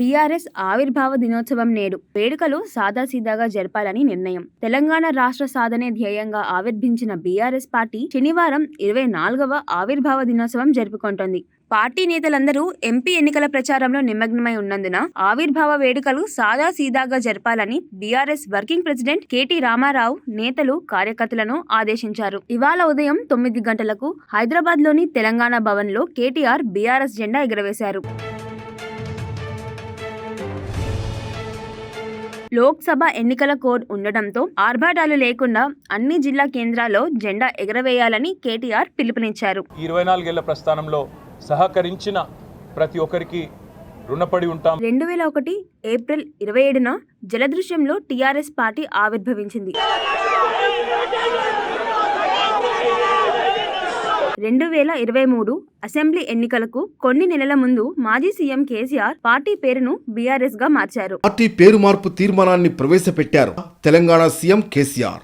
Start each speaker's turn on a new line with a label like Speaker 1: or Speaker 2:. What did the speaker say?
Speaker 1: BRS ఆవిర్భావ దినోత్సవం నేడు వేడుకలు సాదాసీదాగా జరపాలని నిర్ణయం. తెలంగాణ రాష్ట్ర సాధనే ధ్యేయంగా ఆవిర్భించిన బీఆర్ఎస్ పార్టీ శనివారం ఇరవై నాలుగవ ఆవిర్భావ దినోత్సవం జరుపుకుంటోంది. పార్టీ నేతలందరూ ఎంపీ ఎన్నికల ప్రచారంలో నిమగ్నమై ఉన్నందున ఆవిర్భావ వేడుకలు సాదాసీదాగా జరపాలని BRS working president KT Rama Rao నేతలు కార్యకర్తలను ఆదేశించారు. ఇవాళ ఉదయం తొమ్మిది గంటలకు హైదరాబాద్లోని తెలంగాణ భవన్లో కేటీఆర్ బీఆర్ఎస్ జెండా ఎగురవేశారు. లోక్సభ ఎన్నికల కోడ్ ఉండడంతో ఆర్భాటాలు లేకుండా అన్ని జిల్లా కేంద్రాల్లో జెండా ఎగరవేయాలని కేటీఆర్ పిలుపునిచ్చారు.
Speaker 2: ఇరవై నాలుగేళ్ళ ప్రస్థానంలో సహకరించిన ప్రతి ఒక్కరికి రుణపడి ఉంటాం.
Speaker 1: రెండు వేల ఒకటి ఏప్రిల్ ఇరవై ఏడున జలదృశ్యంలో టీఆర్ఎస్ పార్టీ ఆవిర్భవించింది. రెండు వేల ఇరవై మూడు అసెంబ్లీ ఎన్నికలకు కొన్ని నెలల ముందు మాజీ సీఎం కేసీఆర్ పార్టీ పేరును బీఆర్ఎస్గా మార్చారు.
Speaker 3: పార్టీ పేరు మార్పు తీర్మానాన్ని ప్రవేశపెట్టారు తెలంగాణ సీఎం కేసీఆర్.